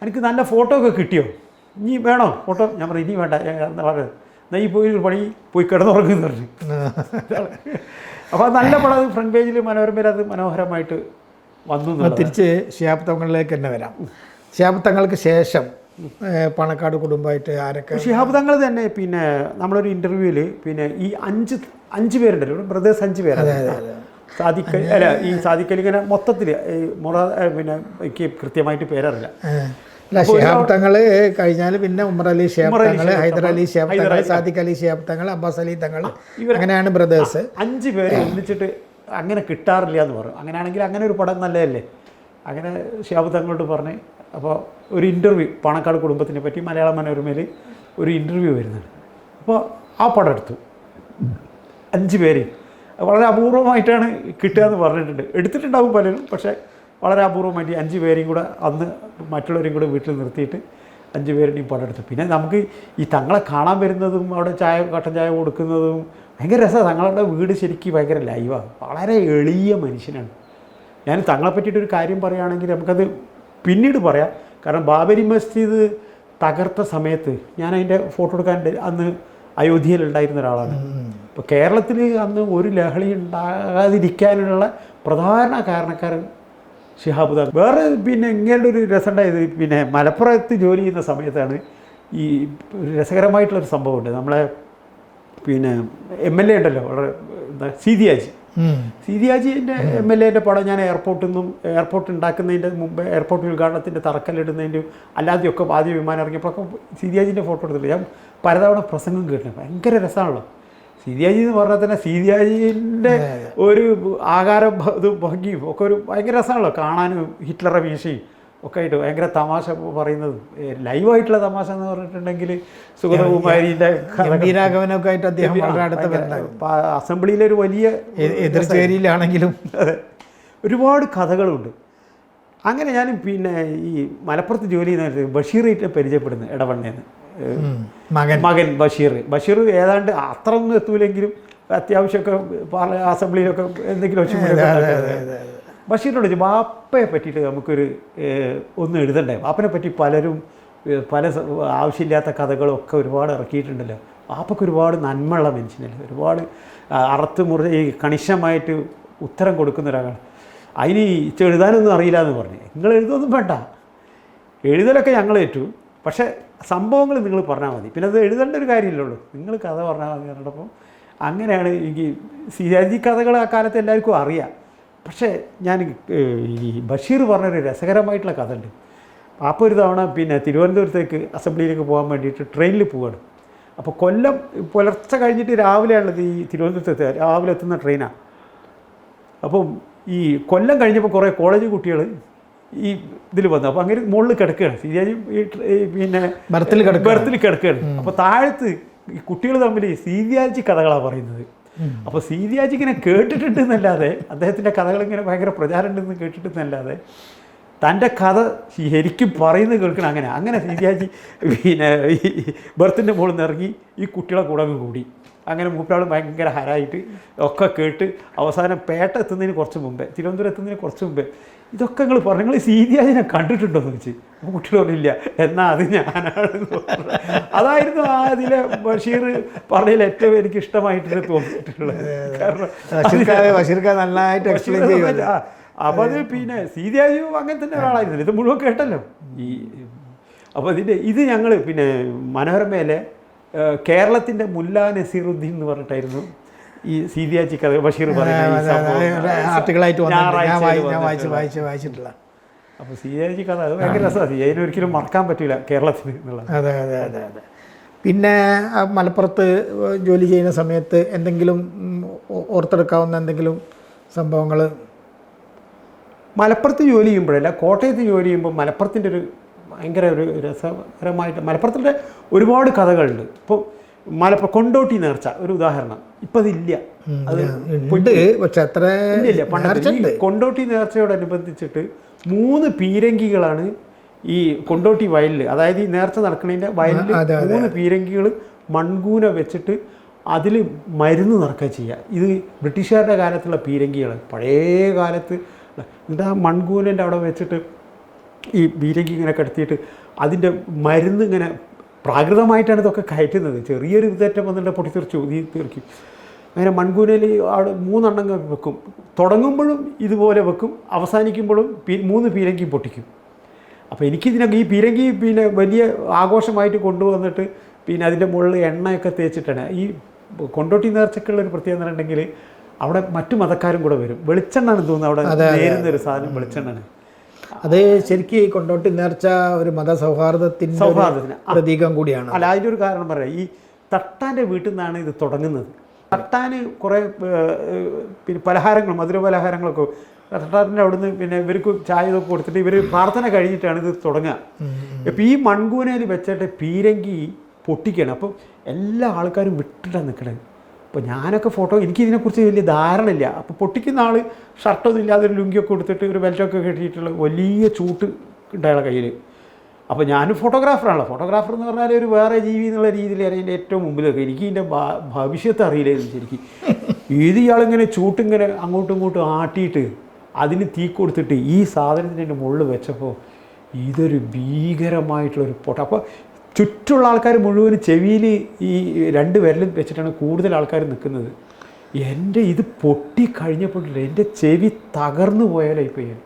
എനിക്ക് നല്ല ഫോട്ടോ ഒക്കെ കിട്ടിയോ? ഇനി വേണോ ഫോട്ടോ? ഞാൻ പറഞ്ഞു ഇനി വേണ്ട എന്താ പറയുക എന്നാ ഈ പോയി ഒരു പണി പോയി കിടന്നുറങ്ങുന്നു പറഞ്ഞു. അപ്പോൾ അത് നല്ല പടം ഫ്രണ്ട് പേജിൽ മനോരമയിൽ അത് മനോഹരമായിട്ട് വന്നു. തിരിച്ച് ശിയാബ്ദങ്ങളിലേക്ക് തന്നെ വരാം. ശ്യാപ്തങ്ങൾക്ക് ശേഷം പണക്കാട് കുടുംബമായിട്ട് ആരൊക്കെ? ഷിഹാബ് തങ്ങൾ തന്നെ പിന്നെ നമ്മളൊരു ഇന്റർവ്യൂവിൽ പിന്നെ ഈ അഞ്ച് അഞ്ച് പേരുണ്ടല്ലോ ബ്രദേഴ്സ് അഞ്ച് പേരാണ്. സാദിഖ് അല്ല ഈ അലി ഇങ്ങനെ മൊത്തത്തിൽ മുറ പിന്നെ എനിക്ക് കൃത്യമായിട്ട് പേരറിയില്ല. ഏ, അല്ല ഷിഹാബ് തങ്ങൾ കഴിഞ്ഞാൽ പിന്നെ ഉമർ അലി ഷിയാബ് തങ്ങൾ ഹൈദർ അലി ഹൈദർ തങ്ങൾ സാദിഖ് അലി ഷിയാബ് തങ്ങൾ അബ്ബാസ് അലി തങ്ങൾ അങ്ങനെയാണ് ബ്രദേഴ്സ് അഞ്ച് പേര് ഒന്നിച്ചിട്ട് അങ്ങനെ കിട്ടാറില്ല എന്ന് പറഞ്ഞു അങ്ങനെയാണെങ്കിൽ അങ്ങനെ ഒരു പടം നല്ലതല്ലേ? അങ്ങനെ ഷിഹാബ് തങ്ങളോട് പറഞ്ഞ് അപ്പോൾ ഒരു ഇന്റർവ്യൂ പാണക്കാട് കുടുംബത്തിനെ പറ്റി മലയാള മനോരമയിൽ ഒരു ഇന്റർവ്യൂ വരുന്നുണ്ട്. അപ്പോൾ ആ പടം എടുത്തു. അഞ്ച് പേര്. വളരെ അപൂർവമായിട്ടാണ് കിട്ടുക എന്ന് പറഞ്ഞിട്ടുണ്ട്. എടുത്തിട്ടുണ്ടാവും പലരും പക്ഷേ വളരെ അപൂർവമായിട്ട് അഞ്ച് പേരെയും കൂടെ അന്ന് മറ്റുള്ളവരെയും കൂടെ വീട്ടിൽ നിർത്തിയിട്ട് അഞ്ച് പേരുടെയും പടം എടുത്തു. പിന്നെ നമുക്ക് ഈ തങ്ങളെ കാണാൻ വരുന്നതും അവിടെ ചായ കട്ടൻ ചായ കൊടുക്കുന്നതും ഭയങ്കര രസമാണ്. തങ്ങളുടെ വീട് ശരിക്കും ഭയങ്കര ലൈവാണ് വളരെ എളിയ മനുഷ്യനാണ്. ഞാൻ തങ്ങളെ പറ്റിയിട്ടൊരു കാര്യം പറയുകയാണെങ്കിൽ നമുക്കത് പിന്നീട് പറയാം. കാരണം ബാബരി മസ്ജിദ് തകർത്ത സമയത്ത് ഞാൻ അതിന്റെ ഫോട്ടോ എടുക്കാൻ അന്ന് അയോധ്യയിൽ ഉണ്ടായിരുന്ന ഒരാളാണ്. അപ്പോൾ കേരളത്തിൽ അന്ന് ഒരു ലഹളി ഉണ്ടാകാതിരിക്കാനുള്ള പ്രധാന കാരണക്കാരൻ ഷിഹാബ് തങ്ങൾ വേറെ പിന്നെ ഇങ്ങനെ ഒരു രസമുണ്ടായത് പിന്നെ മലപ്പുറത്ത് ജോലി ചെയ്യുന്ന സമയത്താണ് ഈ രസകരമായിട്ടുള്ളൊരു സംഭവമുണ്ട് നമ്മളെ പിന്നെ എം എൽ എ ഉണ്ടല്ലോ വളരെ സീതിയാജി സീതിയാജിന്റെ എം എൽ എന്റെ പടം ഞാൻ എയർപോർട്ടിൽ നിന്നും എയർപോർട്ട് ഉണ്ടാക്കുന്നതിന്റെ മുമ്പ് എയർപോർട്ട് ഉദ്ഘാടനത്തിന്റെ തറക്കല്ലിടുന്നതിന്റെ അല്ലാതെയൊക്കെ ആദ്യ വിമാനം ഇറങ്ങിയപ്പോഴൊക്കെ സീതിയാജിന്റെ ഫോട്ടോ എടുത്തില്ല ഞാൻ പലതവണ പ്രസംഗം കേട്ടു ഭയങ്കര രസമാണല്ലോ. സീതിയാജി എന്ന് പറഞ്ഞാൽ തന്നെ സീതിയാജിന്റെ ഒരു ആകാര ഇത് ഭംഗിയും ഒക്കെ ഒരു ഭയങ്കര രസമാണല്ലോ കാണാനും ഹിറ്റ്ലറെ വീശിയും. ഒക്കെ ആയിട്ട് ഭയങ്കര തമാശ പറയുന്നത്. ലൈവായിട്ടുള്ള തമാശ എന്ന് പറഞ്ഞിട്ടുണ്ടെങ്കിൽ സുഗതകുമാരിന്റെ വി രാഘവനൊക്കെ ആയിട്ട് അദ്ദേഹം വളരെ അടുത്ത ബന്ധം അസംബ്ലിയിലെ ഒരു വലിയ എതിർചേരിയിലാണെങ്കിലും ഒരുപാട് കഥകളുണ്ട്. അങ്ങനെ ഞാൻ പിന്നെ ഈ മലപ്പുറത്ത് ജോലി ചെയ്യുന്ന ബഷീറിനെ പരിചയപ്പെടുന്നു ഇടവണ്ണേന്ന്. മകൻ. മകൻ ബഷീർ. ബഷീർ ഏതാണ്ട് അത്ര ഒന്നും എത്തൂലെങ്കിലും അത്യാവശ്യമൊക്കെ അസംബ്ലിയിലൊക്കെ എന്തെങ്കിലും ബഷീറിനോട് ചോദിച്ചു ബാപ്പയെ പറ്റിയിട്ട് നമുക്കൊരു ഒന്നും എഴുതണ്ടേ ബാപ്പനെ പറ്റി പലരും പല ആവശ്യമില്ലാത്ത കഥകളൊക്കെ ഒരുപാട് ഇറക്കിയിട്ടുണ്ടല്ലോ ബാപ്പയ്ക്ക് ഒരുപാട് നന്മയുള്ള മനുഷ്യനല്ലേ ഒരുപാട് അറത്ത് മുറി ഈ കണിശമായിട്ട് ഉത്തരം കൊടുക്കുന്ന ഒരാളാണ് അതിന് എഴുതാനൊന്നും അറിയില്ല എന്ന് പറഞ്ഞു നിങ്ങൾ എഴുതൊന്നും വേണ്ട എഴുതലൊക്കെ ഞങ്ങൾ ഏറ്റു പക്ഷേ സംഭവങ്ങൾ നിങ്ങൾ പറഞ്ഞാൽ മതി പിന്നെ അത് എഴുതേണ്ട ഒരു കാര്യമില്ലല്ലോ നിങ്ങൾ കഥ പറഞ്ഞാൽ മതി പറഞ്ഞപ്പോൾ അങ്ങനെയാണ് എനിക്ക് സിരാജി കഥകൾ ആ കാലത്ത് എല്ലാവർക്കും അറിയാം പക്ഷേ ഞാൻ ഈ ബഷീർ പറഞ്ഞൊരു രസകരമായിട്ടുള്ള കഥ ഉണ്ട് അപ്പോൾ ഒരു തവണ പിന്നെ തിരുവനന്തപുരത്തേക്ക് അസംബ്ലിയിലേക്ക് പോകാൻ വേണ്ടിയിട്ട് ട്രെയിനിൽ പോവാണ്. അപ്പോൾ കൊല്ലം പുലർച്ചെ കഴിഞ്ഞിട്ട് രാവിലെയാണത് ഈ തിരുവനന്തപുരത്ത് രാവിലെ എത്തുന്ന ട്രെയിനാണ് അപ്പം ഈ കൊല്ലം കഴിഞ്ഞപ്പോൾ കുറേ കോളേജ് കുട്ടികൾ ഈ ഇതിൽ വന്നു. അപ്പോൾ അങ്ങനെ മുകളിൽ കിടക്കുകയാണ്. സീരിയാജി ഈ പിന്നെ ബർത്തിൽ കിടക്കുകയാണ്. അപ്പോൾ താഴത്ത് ഈ കുട്ടികൾ തമ്മിൽ സീരിയാജി കഥകളാണ് പറയുന്നത്. അപ്പോൾ സീതിയാജി ഇങ്ങനെ കേട്ടിട്ടുണ്ട് എന്നല്ലാതെ അദ്ദേഹത്തിന്റെ കഥകൾ ഇങ്ങനെ ഭയങ്കര പ്രചാരം ഉണ്ടെന്ന് കേട്ടിട്ടുണ്ടെന്നല്ലാതെ തന്റെ കഥ ശരിക്കും പറയുന്നത് കേൾക്കണം അങ്ങനെ. അങ്ങനെ സീതിയാജി പിന്നെ ഈ ബർത്തിന്റെ മുകളിൽ നിന്ന് ഇറങ്ങി ഈ കുട്ടികളെ കൂടെ കൂടി. അങ്ങനെ മൂപ്പരാൾ ഭയങ്കര ഹരായിട്ട് ഒക്കെ കേട്ട് അവസാനം പേട്ട എത്തുന്നതിന് കുറച്ച് മുമ്പേ തിരുവനന്തപുരം എത്തുന്നതിന് കുറച്ച് മുമ്പേ. ഇതൊക്കെ നിങ്ങൾ പറഞ്ഞു നിങ്ങൾ സീതിയാജിനെ കണ്ടിട്ടുണ്ടോ എന്ന് വെച്ച് കുട്ടികൾ പറഞ്ഞില്ല. എന്നാൽ അത് ഞാനാണെന്ന് അതായിരുന്നു ആ അതിലെ ബഷീർ പറഞ്ഞതിൽ ഏറ്റവും എനിക്ക് ഇഷ്ടമായിട്ട് തോന്നിയിട്ടുള്ളത്. കാരണം ബഷീർക്ക നന്നായിട്ട് എക്സ്പ്ലെയിൻ അപ്പൊ അത് പിന്നെ സീതിയാജു അങ്ങനെ തന്നെ ഒരാളായിരുന്നു ഇത് മുഴുവൻ കേട്ടല്ലോ. ഈ അപ്പോൾ ഇതിന്റെ ഇത് ഞങ്ങൾ പിന്നെ മനോരമയിലെ കേരളത്തിന്റെ മുല്ല നസീറുദ്ദീൻ എന്ന് പറഞ്ഞിട്ടായിരുന്നു ഈ സീതിയാച്ചി കഥ ബഷീർ. ആർട്ടിക്കിളായിട്ട് വായിച്ച്. വായിച്ച് വായിച്ചിട്ടില്ല. അപ്പോൾ സീതിയാച്ചി കഥ അത് ഭയങ്കര രസമാണ്. സീതിയാജിനെ ഒരിക്കലും മറക്കാൻ പറ്റില്ല കേരളത്തിൽ എന്നുള്ളത്. അതെ അതെ അതെ അതെ. പിന്നെ മലപ്പുറത്ത് ജോലി ചെയ്യുന്ന സമയത്ത് എന്തെങ്കിലും ഓർത്തെടുക്കാവുന്ന എന്തെങ്കിലും സംഭവങ്ങൾ മലപ്പുറത്ത് ജോലി ചെയ്യുമ്പോഴല്ല കോട്ടയത്ത് ജോലി ചെയ്യുമ്പോൾ മലപ്പുറത്തിന്റെ ഒരു ഭയങ്കര ഒരു രസകരമായിട്ട് മലപ്പുറത്തിന്റെ ഒരുപാട് കഥകളുണ്ട്. ഇപ്പോൾ മലപ്പുറം കൊണ്ടോട്ടി നേർച്ച ഒരു ഉദാഹരണം. ഇപ്പം അതില്ല അത് പക്ഷെ അത്ര ഇല്ല പണ്ട് കൊണ്ടോട്ടി നേർച്ചയോടനുബന്ധിച്ചിട്ട് മൂന്ന് പീരങ്കികളാണ് ഈ കൊണ്ടോട്ടി വയലിൽ അതായത് ഈ നേർച്ച നടക്കുന്നതിന്റെ വയലിൽ മൂന്ന് പീരങ്കികൾ മൺകൂന വെച്ചിട്ട് അതിൽ മരുന്ന് നിറക്കുക ചെയ്യുക ഇത് ബ്രിട്ടീഷുകാരുടെ കാലത്തുള്ള പീരങ്കികൾ പഴയ കാലത്ത് എന്നിട്ട് ആ മൺകൂനന്റെ അവിടെ വെച്ചിട്ട് ഈ ബീരങ്കി ഇങ്ങനെ കിടത്തിയിട്ട് അതിന്റെ മരുന്ന് ഇങ്ങനെ പ്രാകൃതമായിട്ടാണ് ഇതൊക്കെ കയറ്റുന്നത്. ചെറിയൊരു വിധേറ്റം വന്നിട്ട് പൊട്ടിത്തെറിച്ചു നീ തീർക്കും. അങ്ങനെ മൺകൂനയിൽ അവിടെ മൂന്നെണ്ണങ്ങൾ വെക്കും. തുടങ്ങുമ്പോഴും ഇതുപോലെ വെക്കും. അവസാനിക്കുമ്പോഴും പി- മൂന്ന് പീരങ്കി പൊട്ടിക്കും. അപ്പോൾ എനിക്കിതിനൊക്കെ ഈ പീരങ്കി പിന്നെ വലിയ ആഘോഷമായിട്ട് കൊണ്ടുവന്നിട്ട് പിന്നെ അതിന്റെ മുകളിൽ എണ്ണയൊക്കെ തേച്ചിട്ടാണ്. ഈ കൊണ്ടോട്ടി നേർച്ചക്കുള്ള ഒരു പ്രത്യേകത എന്ന് പറഞ്ഞിട്ടുണ്ടെങ്കിൽ അവിടെ മറ്റു മതക്കാരും കൂടെ വരും. വെളിച്ചെണ്ണാണ് തോന്നുന്നത്. അവിടെ നേരുന്ന ഒരു സാധനം വെളിച്ചെണ്ണാണ്. അത് ശരിക്കും കൊണ്ടോട്ടി നേർച്ച ഒരു മത സൗഹാർദ്ദത്തിന്. സൗഹാർദ്ദത്തിന് പ്രതീകം കൂടിയാണ്. അല്ല അതിന്റെ ഒരു കാരണം പറയാം. ഈ തട്ടാന്റെ വീട്ടിൽ നിന്നാണ് ഇത് തുടങ്ങുന്നത്. തട്ടാൻ കുറേ പിന്നെ പലഹാരങ്ങളും മധുര പലഹാരങ്ങളൊക്കെ തട്ടാറിന്റെ അവിടുന്ന് പിന്നെ ഇവർക്ക് ചായ ഇതൊക്കെ കൊടുത്തിട്ട് ഇവർ പ്രാർത്ഥന കഴിഞ്ഞിട്ടാണ് ഇത് തുടങ്ങുക. ഇപ്പം ഈ മൺകൂനയിൽ വെച്ചിട്ട് പീരങ്കി പൊട്ടിക്കുകയാണ്. അപ്പം എല്ലാ ആൾക്കാരും വിട്ടിട്ടാണ് നിൽക്കണത്. അപ്പോൾ ഞാനൊക്കെ ഫോട്ടോ എനിക്ക് ഇതിനെക്കുറിച്ച് വലിയ ധാരണയില്ല. അപ്പോൾ പൊട്ടിക്കുന്ന ആൾ ഷർട്ടൊന്നും ഇല്ലാതെ ഒരു ലുങ്കിയൊക്കെ കൊടുത്തിട്ട് ഒരു ബെൽറ്റൊക്കെ കെട്ടിയിട്ടുള്ള വലിയ ചൂട്ട് ഉണ്ടായ കയ്യിൽ അപ്പോൾ ഞാനും ഫോട്ടോഗ്രാഫറാണല്ലോ ഫോട്ടോഗ്രാഫർ എന്ന് പറഞ്ഞാൽ ഒരു വേറെ ജീവി എന്നുള്ള രീതിയിലാണ് എന്റെ ഏറ്റവും മുമ്പിലൊക്കെ എനിക്ക് ഭാ- ഭവിഷ്യത്ത് അറിയില്ലായിരുന്നു ശരിക്കും. ഇത് ഇയാളിങ്ങനെ ചൂട്ടിങ്ങനെ അങ്ങോട്ടും ഇങ്ങോട്ടും ആട്ടിയിട്ട് അതിന് തീ കൊടുത്തിട്ട് ഈ സാധനത്തിന്റെ മുകളിൽ വെച്ചപ്പോൾ ഇതൊരു ഭീകരമായിട്ടുള്ളൊരു പൊട്ട. അപ്പോൾ ചുറ്റുള്ള ആൾക്കാർ മുഴുവൻ ചെവിയിൽ ഈ രണ്ട് വിരലും വെച്ചിട്ടാണ് കൂടുതൽ ആൾക്കാർ നിൽക്കുന്നത് എന്റെ ഇത് പൊട്ടി കഴിഞ്ഞപ്പോഴില്ല എന്റെ ചെവി തകർന്നു പോയാലോ ഇപ്പോൾ ഞാൻ.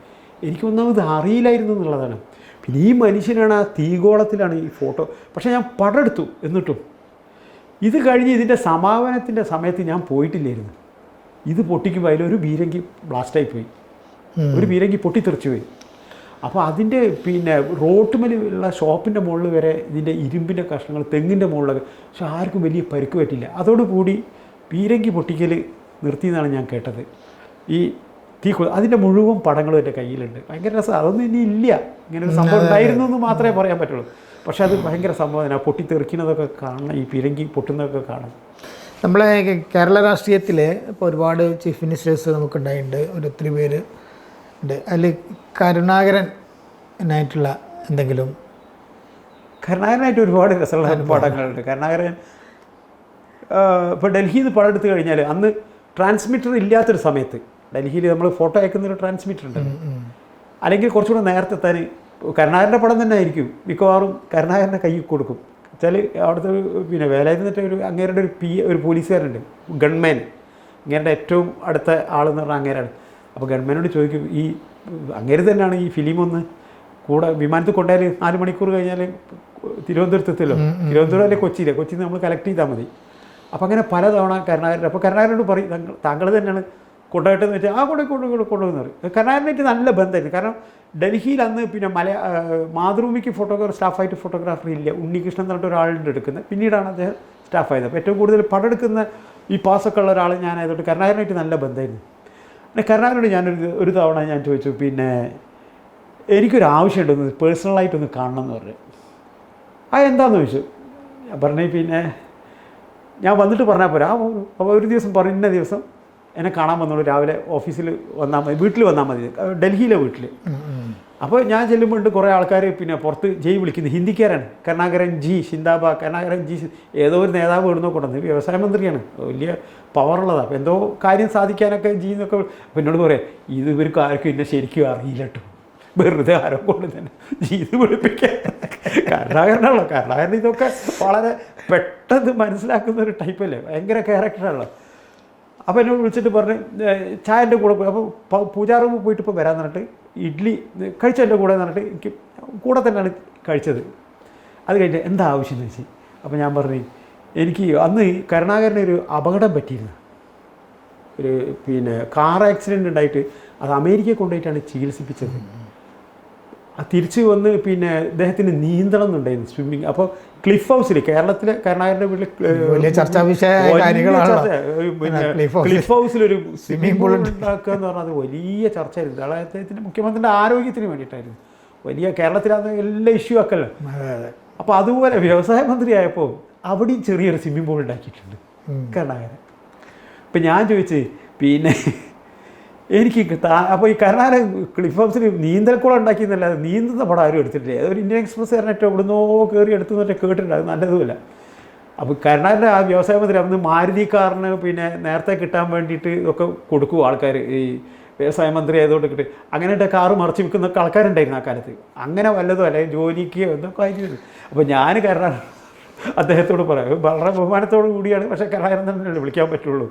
എനിക്ക് ഒന്നാമത് അറിയില്ലായിരുന്നു എന്നുള്ളതാണ്. പിന്നെ ഈ മനുഷ്യനാണ് ആ തീഗോളത്തിലാണ് ഈ ഫോട്ടോ. പക്ഷേ ഞാൻ പടെടുത്തു എന്നിട്ടും. ഇത് കഴിഞ്ഞ് ഇതിന്റെ സമാപനത്തിന്റെ സമയത്ത് ഞാൻ പോയിട്ടില്ലായിരുന്നു. ഇത് പൊട്ടിക്കുമ്പോൾ അതിലൊരു ബീരങ്കി ബ്ലാസ്റ്റായി പോയി. ഒരു ബീരങ്കി പൊട്ടിത്തെറിച്ചു പോയി. അപ്പോൾ അതിന്റെ പിന്നെ റോട്ടുമേൽ ഉള്ള ഷോപ്പിന്റെ മുകളിൽ വരെ ഇതിന്റെ ഇരുമ്പിന്റെ കഷ്ണങ്ങൾ തെങ്ങിന്റെ മുകളിലൊക്കെ. പക്ഷെ ആർക്കും വലിയ പരിക്ക് പറ്റില്ല അതോടുകൂടി പീരങ്കി പൊട്ടിക്കൽ നിർത്തി എന്നാണ് ഞാൻ കേട്ടത്. ഈ തീ കൊ- അതിന്റെ മുഴുവൻ പടങ്ങളും എന്റെ കയ്യിലുണ്ട്. ഭയങ്കര രസം. അതൊന്നും ഇനി ഇല്ല. ഇങ്ങനെ ഒരു സംഭവം ഉണ്ടായിരുന്നു എന്ന് മാത്രമേ പറയാൻ പറ്റുള്ളൂ. പക്ഷേ അത് ഭയങ്കര സംഭവമാണ്. പൊട്ടിത്തെറിക്കുന്നതൊക്കെ കാണണം. ഈ പീരങ്കി പൊട്ടുന്നതൊക്കെ കാണണം. നമ്മളെ കേരള രാഷ്ട്രീയത്തിൽ ഇപ്പോൾ ഒരുപാട് ചീഫ് മിനിസ്റ്റേഴ്സ് നമുക്കുണ്ടായിട്ടുണ്ട്. ഒരു ഒത്തിരി പേര്. ഉണ്ട്. അതിൽ കരുണാകരൻ എന്നായിട്ടുള്ള എന്തെങ്കിലും? കരുണാകരനായിട്ട് ഒരുപാട് രസമുള്ള പടങ്ങളുണ്ട്. കരുണാകരൻ ഇപ്പോൾ ഡൽഹിയിൽ നിന്ന് പടം എടുത്തു കഴിഞ്ഞാൽ അന്ന് ട്രാൻസ്മിറ്റർ ഇല്ലാത്തൊരു സമയത്ത് ഡൽഹിയിൽ നമ്മൾ ഫോട്ടോ അയക്കുന്നൊരു ട്രാൻസ്മിറ്റർ ഉണ്ട്. അല്ലെങ്കിൽ കുറച്ചുകൂടെ നേരത്തെ തന്നെ കരുണാകരന്റെ പടം തന്നെ ആയിരിക്കും. മിക്കവാറും കരുണാകരന്റെ കൈ കൊടുക്കും. വെച്ചാൽ അവിടുത്തെ പിന്നെ പിന്നെ വേലായിരുന്നിട്ട് ഒരു അങ്ങേരുടെ ഒരു പി ഒരു പോലീസുകാരുണ്ട് ഗൺമാൻ. അങ്ങേരുടെ ഏറ്റവും അടുത്ത ആളെന്ന് പറഞ്ഞാൽ അങ്ങേരാണ്. അപ്പോൾ ഗവൺമെന്റിനോട് ചോദിക്കും ഈ അങ്ങേര് തന്നെയാണ് ഈ ഫിലിം ഒന്ന് കൂടെ വിമാനത്തിൽ കൊണ്ടുപോയാൽ നാല് മണിക്കൂർ കഴിഞ്ഞാൽ തിരുവനന്തപുരത്ത് എത്തുമല്ലോ തിരുവനന്തപുരം അല്ലെങ്കിൽ കൊച്ചിയിലെ? കൊച്ചിയിൽ നമ്മൾ കളക്ട് ചെയ്താൽ മതി. അപ്പോൾ അങ്ങനെ പലതവണ കരുണാകരൻ അപ്പോൾ കരുണാകരനോട് പറയും താങ്കൾ താങ്കൾ തന്നെയാണ് കൊണ്ടുപോയിട്ടെന്ന് വെച്ചാൽ ആ കൊണ്ടു കൊണ്ടു കൊണ്ട് കൊണ്ടുവന്ന് പറയും. കരുണാകരനായിട്ട് നല്ല ബന്ധമായിരുന്നു. കാരണം ഡൽഹിയിൽ അന്ന് പിന്നെ മല മാതൃഭൂമിക്ക് ഫോട്ടോഗ്രാഫർ സ്റ്റാഫായിട്ട് ഫോട്ടോഗ്രാഫർ ഇല്ല. ഉണ്ണികൃഷ്ണൻ എന്ന് പറഞ്ഞിട്ട് ഒരാളുണ്ട് എടുക്കുന്നത്. പിന്നീടാണ് അദ്ദേഹം സ്റ്റാഫായത് അപ്പോൾ ഏറ്റവും കൂടുതൽ പടെടുക്കുന്ന ഈ പാസ്സൊക്കെ ഉള്ള ഒരാൾ ഞാനായതുകൊണ്ട് കരുണാകരനായിട്ട് നല്ല ബന്ധമായിരുന്നു. പിന്നെ കരുണാകരനോട് ഞാനൊരു ഒരു തവണ ഞാൻ ചോദിച്ചു പിന്നെ എനിക്കൊരു ആവശ്യമുണ്ടെന്ന് പേഴ്സണലായിട്ടൊന്ന് കാണണം എന്ന് പറഞ്ഞു. ആ എന്താന്ന് ചോദിച്ചു. ഞാൻ പറഞ്ഞു പിന്നെ ഞാൻ വന്നിട്ട് പറഞ്ഞാൽ പോരാ. ആ ഒരു ദിവസം പറഞ്ഞ ദിവസം എന്നെ കാണാൻ വന്നോളൂ. രാവിലെ ഓഫീസിൽ വന്നാൽ മതി വീട്ടിൽ വന്നാൽ മതി. ഡൽഹിയിലെ വീട്ടിൽ. അപ്പോൾ ഞാൻ ചെല്ലുമ്പോൾ ഉണ്ട് കുറേ ആൾക്കാർ പിന്നെ പുറത്ത് ജയ് വിളിക്കുന്നത്. ഹിന്ദിക്കാരാണ്. കരുണാകരൻ ജി ഷിന്ദാബ കരുണാകരൻ ജി ഏതോ ഒരു നേതാവ് ഇടുന്നോ കൊണ്ടുവന്ന്. വ്യവസായ മന്ത്രിയാണ്. വലിയ പവറുള്ളതാണ് അപ്പോൾ എന്തോ കാര്യം സാധിക്കാനൊക്കെ ജി എന്നൊക്കെ എന്നോട് പറയാം ഇത് ഇവർക്ക് ആർക്കും എന്നെ ശരിക്കും അറിയില്ല കേട്ടോ വെറുതെ ആരോ കൊണ്ട് തന്നെ ജീത് വിളിപ്പിക്കാൻ. കരുണാകരനാണല്ലോ. കരുണാകരൻ ഇതൊക്കെ വളരെ പെട്ടെന്ന് മനസ്സിലാക്കുന്ന ഒരു ടൈപ്പല്ലേ ഭയങ്കര ക്യാരക്ടറാണല്ലോ അപ്പോൾ എന്നെ വിളിച്ചിട്ട് പറഞ്ഞ് ചായന്റെ കൂടെ പോയി. അപ്പോൾ പൂജാ റൂമിൽ പോയിട്ട് ഇപ്പോൾ വരാൻ പറഞ്ഞിട്ട് ഇഡ്ഡലി കഴിച്ച എന്റെ കൂടെ പറഞ്ഞിട്ട് എനിക്ക് കൂടെ തന്നെയാണ് കഴിച്ചത്. അത് കഴിഞ്ഞിട്ട് എന്താ ആവശ്യം എന്ന് വെച്ച് അപ്പോൾ ഞാൻ പറഞ്ഞു എനിക്ക് അന്ന് കരുണാകരന് ഒരു അപകടം പറ്റിയിരുന്നു. ഒരു പിന്നെ കാർ ആക്സിഡന്റ് ഉണ്ടായിട്ട് അത് അമേരിക്കയിൽ കൊണ്ടുപോയിട്ടാണ് ചികിത്സിപ്പിച്ചത്. തിരിച്ച് വന്ന് പിന്നെ അദ്ദേഹത്തിന് നീന്തണം എന്നുണ്ടായിരുന്നു സ്വിമ്മിങ്. അപ്പോൾ ക്ലിഫ് ഹൗസിൽ കേരളത്തിലെ കരുണാകരന്റെ വീട്ടിൽ വലിയ ചർച്ചാ. ക്ലിഫ് ഹൗസിൽ. ഒരു സ്വിമ്മിംഗ് പൂൾ ഉണ്ടാക്കുക എന്ന് പറഞ്ഞാൽ അത് വലിയ ചർച്ചയായിരുന്നു. അതായത് അദ്ദേഹത്തിന്റെ മുഖ്യമന്ത്രിയുടെ ആരോഗ്യത്തിന് വേണ്ടിയിട്ടായിരുന്നു. വലിയ കേരളത്തിലാണ് എല്ലാ ഇഷ്യൂ ആക്കല്ലോ? അപ്പോൾ അതുപോലെ വ്യവസായ മന്ത്രി മന്ത്രിയായപ്പോൾ അവിടെയും ചെറിയൊരു സ്വിമ്മിംഗ് പൂൾ ഉണ്ടാക്കിയിട്ടുണ്ട്. കരുണാകരൻ. അപ്പൊ ഞാൻ ചോദിച്ച് പിന്നെ എനിക്ക് അപ്പോൾ ഈ കരുണാകരൻ ക്ലിഫ് ഹൗസിൽ നീന്തൽക്കുളം ഉണ്ടാക്കിയെന്നല്ലാതെ നീന്തുന്ന പടം ആരും എടുത്തിട്ടില്ല. അതൊരു ഇന്ത്യൻ എക്സ്പ്രസ് കാരനായിട്ട് എവിടുന്നോ കയറി എടുത്തു എന്നിട്ട് കേട്ടിട്ടുണ്ട് അത് നല്ലതുമല്ല. അപ്പോൾ കരുണാകരന്റെ ആ വ്യവസായ മന്ത്രി അന്ന് മാരുതി കാറിന് പിന്നെ നേരത്തെ കിട്ടാൻ വേണ്ടിയിട്ട് ഇതൊക്കെ കൊടുക്കും ആൾക്കാർ ഈ വ്യവസായ മന്ത്രി ആയതുകൊണ്ട് കിട്ടി. അങ്ങനെയിട്ട് കാറ് മറച്ചു വിൽക്കുന്നൊക്കെ ആൾക്കാരുണ്ടായിരുന്നു ആ കാലത്ത്. അങ്ങനെ വല്ലതും അല്ലെങ്കിൽ ജോലിക്ക് എന്തൊക്കെ ആയിരുന്നു അപ്പോൾ ഞാൻ കരുണാകരൻ അദ്ദേഹത്തോട് പറയാം. വളരെ ബഹുമാനത്തോടു കൂടിയാണ് പക്ഷേ കരുണാകരൻ തന്നെ വിളിക്കാൻ പറ്റുള്ളൂ.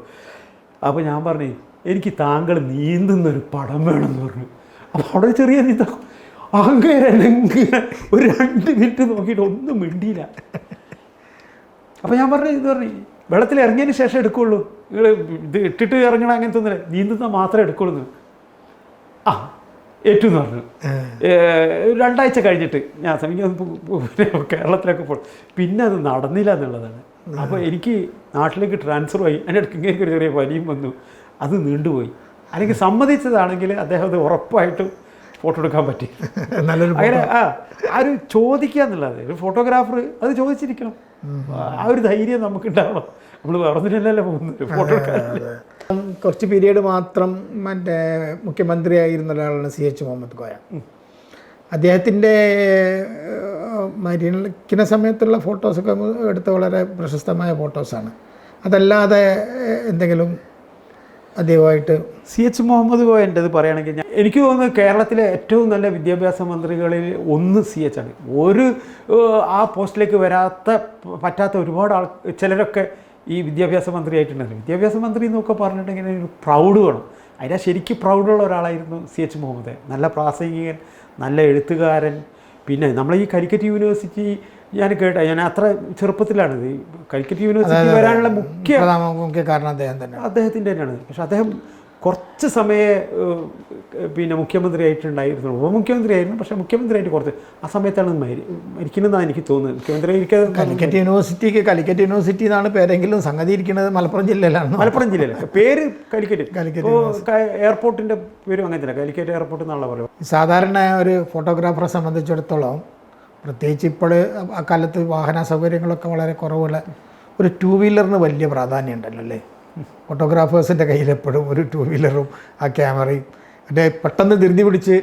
അപ്പോൾ ഞാൻ പറഞ്ഞു എനിക്ക് താങ്കൾ നീന്തുന്നൊരു പടം വേണമെന്ന് പറഞ്ഞു. അപ്പോൾ അവിടെ ചെറിയ നീന്ത അങ്ങനെ ഒരു രണ്ട് മിനിറ്റ് നോക്കിയിട്ട് ഒന്നും മിണ്ടിയില്ല. അപ്പോൾ ഞാൻ പറഞ്ഞു ഇത് പറഞ്ഞു വെള്ളത്തിൽ ഇറങ്ങിയതിന് ശേഷം എടുക്കുള്ളൂ. നിങ്ങൾ ഇത് ഇട്ടിട്ട് ഇറങ്ങണം അങ്ങനത്തെ ഒന്നുമില്ല. നീന്തുന്ന മാത്രമേ എടുക്കുള്ളൂ ആ ഏറ്റു എന്ന് പറഞ്ഞു. രണ്ടാഴ്ച കഴിഞ്ഞിട്ട് ഞാൻ സമയം കേരളത്തിലൊക്കെ പോകും പിന്നെ അത് നടന്നില്ല എന്നുള്ളതാണ്. അപ്പോൾ എനിക്ക് നാട്ടിലേക്ക് ട്രാൻസ്ഫർ ആയി. അതിന്റെ ഇടയ്ക്ക് ഇങ്ങനെ ഒരു ചെറിയ വലിയും വന്നു. അത് നീണ്ടുപോയി. അല്ലെങ്കിൽ സമ്മതിച്ചതാണെങ്കിൽ അദ്ദേഹം അത് ഉറപ്പായിട്ടും ഫോട്ടോ എടുക്കാൻ പറ്റി. നല്ലൊരു അങ്ങനെ ആ ഒരു ചോദിക്കുക എന്നുള്ളത് ഒരു ഫോട്ടോഗ്രാഫർ അത് ചോദിച്ചിരിക്കണം. ആ ഒരു ധൈര്യം നമുക്ക് ഉണ്ടാവണം നമ്മൾ പറഞ്ഞിട്ടില്ലല്ലോ പോകുന്നത് ഫോട്ടോ എടുക്കാൻ. കുറച്ച് പീരീഡ് മാത്രം മറ്റേ മുഖ്യമന്ത്രിയായിരുന്ന ഒരാളാണ് സി എച്ച് മുഹമ്മദ് കോയ. അദ്ദേഹത്തിന്റെ മരിക്കുന്ന സമയത്തുള്ള ഫോട്ടോസൊക്കെ എടുത്ത വളരെ പ്രശസ്തമായ ഫോട്ടോസാണ് അതല്ലാതെ എന്തെങ്കിലും അദ്ദേഹമായിട്ട് സി എച്ച് മുഹമ്മദ് കോയന്റെ ഇത് പറയുകയാണെങ്കിൽ ഞാൻ എനിക്ക് തോന്നുന്നത് കേരളത്തിലെ ഏറ്റവും നല്ല വിദ്യാഭ്യാസ മന്ത്രികളിൽ ഒന്ന് സി എച്ച് ആണ്. ഒരു ആ പോസ്റ്റിലേക്ക് വരാത്ത പറ്റാത്ത ഒരുപാട് ആൾ ചിലരൊക്കെ ഈ വിദ്യാഭ്യാസ മന്ത്രി ആയിട്ടുണ്ടായിരുന്നു വിദ്യാഭ്യാസ മന്ത്രി എന്നൊക്കെ പറഞ്ഞിട്ടുണ്ടെങ്കിൽ ഒരു പ്രൗഡ് വേണം. അതിനാ ശരിക്കും പ്രൗഡുള്ള ഒരാളായിരുന്നു സി എച്ച് മുഹമ്മദ്. നല്ല പ്രാസംഗികൻ നല്ല എഴുത്തുകാരൻ. പിന്നെ നമ്മൾ ഈ കരിക്കറ്റ് യൂണിവേഴ്സിറ്റി ഞാൻ കേട്ട ഞാൻ അത്ര ചെറുപ്പത്തിലാണ് ഈ കാലിക്കറ്റ് യൂണിവേഴ്സിറ്റി വരാനുള്ള മുഖ്യ മുഖ്യ കാരണം അദ്ദേഹം തന്നെ അദ്ദേഹത്തിന്റെ തന്നെയാണ്. പക്ഷെ അദ്ദേഹം കുറച്ച് സമയം പിന്നെ മുഖ്യമന്ത്രി ആയിട്ടുണ്ടായിരുന്നു ഉപമുഖ്യമന്ത്രി ആയിരുന്നു പക്ഷേ മുഖ്യമന്ത്രിയായിട്ട് കുറച്ച് ആ സമയത്താണ് മരി മരിക്കുന്നതെന്നാണ് എനിക്ക് തോന്നുന്നത്. മുഖ്യമന്ത്രി ഇരിക്കാതെ കാലിക്കറ്റ് യൂണിവേഴ്സിറ്റിക്ക് കാലിക്കറ്റ് യൂണിവേഴ്സിറ്റി എന്നാണ് പേരെങ്കിലും സംഗതി ഇരിക്കുന്നത് മലപ്പുറം ജില്ലയിലാണ് മലപ്പുറം ജില്ലയിലെ പേര് കാലിക്കറ്റ്. കാലിക്കറ്റ് എയർപോർട്ടിന്റെ പേരും അങ്ങനെ തന്നെ കാലിക്കറ്റ് എയർപോർട്ട് എന്നുള്ള പറയുക സാധാരണ ഒരു ഫോട്ടോഗ്രാഫറെ സംബന്ധിച്ചിടത്തോളം പ്രത്യേകിച്ച് ഇപ്പോൾ അക്കാലത്ത് വാഹന സൗകര്യങ്ങളൊക്കെ വളരെ കുറവുള്ള ഒരു ടൂ വീലറിന് വലിയ പ്രാധാന്യം ഉണ്ടല്ലോ അല്ലേ? ഫോട്ടോഗ്രാഫേഴ്സിന്റെ കയ്യിൽ എപ്പോഴും ഒരു ടൂ വീലറും ആ ക്യാമറയും. മറ്റേ പെട്ടെന്ന് തിരിഞ്ഞു പിടിച്ച്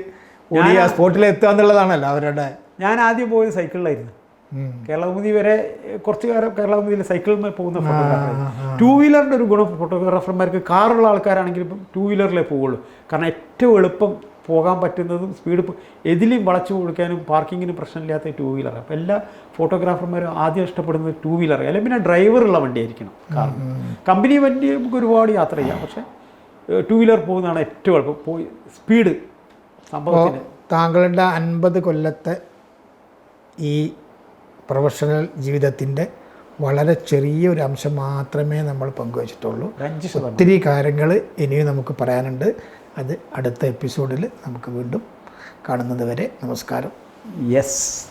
ഓടി ആ സ്പോട്ടിൽ എത്തുക എന്നുള്ളതാണല്ലോ അവരുടെ ഞാൻ ആദ്യം പോയത് സൈക്കിളിലായിരുന്നു. ഉം. കേരളമുതി വരെ കുറച്ച് കാലം കേരളമുതിയിൽ സൈക്കിളിൽ പോകുന്ന ഫോട്ടോഗ്രാഫർ ടൂ വീലറിന്റെ ഒരു ഗുണം ഫോട്ടോഗ്രാഫർമാർക്ക് കാറുള്ള ആൾക്കാരാണെങ്കിൽ ഇപ്പം ടൂ വീലറിലേ പോവുള്ളൂ. കാരണം ഏറ്റവും എളുപ്പം പോകാൻ പറ്റുന്നതും സ്പീഡ് എതിലും വളച്ചു കൊടുക്കാനും പാർക്കിങ്ങിന് പ്രശ്നമില്ലാത്ത ടൂ വീലർ അപ്പോൾ എല്ലാ ഫോട്ടോഗ്രാഫർമാരും ആദ്യം ഇഷ്ടപ്പെടുന്നത് ടൂ വീലർ അല്ലെങ്കിൽ പിന്നെ ഡ്രൈവറുള്ള വണ്ടിയായിരിക്കണം കാർ കമ്പനി വണ്ടി നമുക്ക് ഒരുപാട് യാത്ര ചെയ്യാം. പക്ഷേ ടൂ വീലർ പോകുന്നതാണ് ഏറ്റവും എളുപ്പം. പോയി സ്പീഡ് സംഭവത്തിന്. താങ്കളുടെ അൻപത് കൊല്ലത്തെ ഈ പ്രൊഫഷണൽ ജീവിതത്തിന്റെ വളരെ ചെറിയ ഒരു അംശം മാത്രമേ നമ്മൾ പങ്കുവച്ചിട്ടുള്ളൂ. ഒത്തിരി കാര്യങ്ങൾ ഇനിയും നമുക്ക് പറയാനുണ്ട്. അത് അടുത്ത എപ്പിസോഡിൽ നമുക്ക് വീണ്ടും കാണുന്നത് വരെ നമസ്കാരം. യെസ്